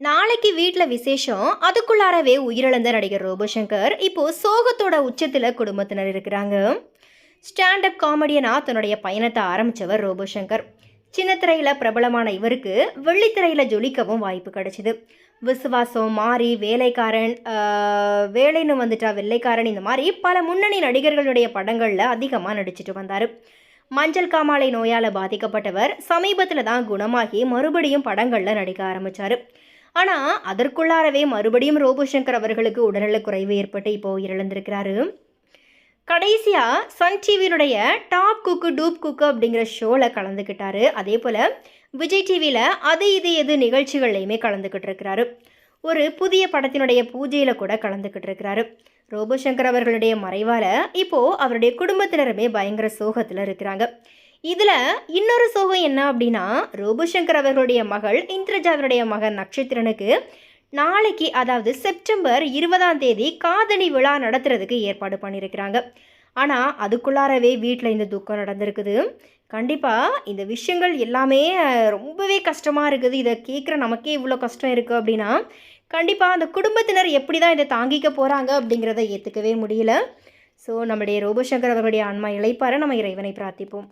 நாளைக்கு வீட்டில் விசேஷம் அதுக்குள்ளாரவே உயிரிழந்த நடிகர் ரோபோசங்கர் இப்போ சோகத்தோட உச்சத்தில் குடும்பத்தினர் இருக்கிறாங்க. ஸ்டாண்டப் காமெடியனாக தன்னுடைய பயணத்தை ஆரம்பித்தவர் ரோபோசங்கர். சின்னத்திரையில் பிரபலமான இவருக்கு வெள்ளித்திரையில் ஜொலிக்கவும் வாய்ப்பு கிடைச்சிது. விசுவாசம் மாறி வேலைக்காரன் வேலைன்னு வந்துட்டா வெள்ளைக்காரன் இந்த மாதிரி பல முன்னணி நடிகர்களுடைய படங்களில் அதிகமாக நடிச்சிட்டு வந்தார். மஞ்சள் காமாலை நோயால் பாதிக்கப்பட்டவர் சமீபத்தில் தான் குணமாகி மறுபடியும் படங்களில் நடிக்க ஆரம்பித்தார் ஆனால் அதற்குள்ளாரவே மறுபடியும் ரோபோசங்கர் அவர்களுக்கு உடல்நலக் குறைவு ஏற்பட்டு இப்போது உயிரிழந்திருக்கிறாரு. கடைசியாக சன் டிவியினுடைய டாப் குக்கு டூப் குக்கு அப்படிங்கிற ஷோவில் கலந்துக்கிட்டாரு அதே போல் விஜய் டிவியில் அது இது எது நிகழ்ச்சிகள்லையுமே கலந்துக்கிட்டு இருக்கிறாரு ஒரு புதிய படத்தினுடைய பூஜையில் கூட கலந்துக்கிட்டு இருக்கிறாரு ரோபோசங்கர் அவர்களுடைய மறைவால் இப்போது அவருடைய குடும்பத்தினருமே பயங்கர சோகத்தில் இருக்கிறாங்க. இதில் இன்னொரு சோகம் என்ன அப்படின்னா ரோபுசங்கர் அவர்களுடைய மகள் இந்திரஜாவினுடைய மகன் நட்சத்திரனுக்கு நாளைக்கு அதாவது செப்டம்பர் இருபதாம் தேதி காதணி விழா நடத்துறதுக்கு ஏற்பாடு பண்ணியிருக்கிறாங்க. ஆனால் அதுக்குள்ளாரவே வீட்டில் இந்த துக்கம் நடந்திருக்குது. கண்டிப்பாக இந்த விஷயங்கள் எல்லாமே ரொம்பவே கஷ்டமாக இருக்குது. இதை கேட்குற நமக்கே இவ்வளோ கஷ்டம் இருக்குது அப்படின்னா கண்டிப்பாக அந்த குடும்பத்தினர் எப்படி தான் இதை தாங்கிக்க போகிறாங்க அப்படிங்கிறத ஏற்றுக்கவே முடியல. ஸோ நம்முடைய ரோபசங்கர் அவர்களுடைய ஆன்மா இழைப்பார நம்ம இறைவனை பிரார்த்திப்போம்.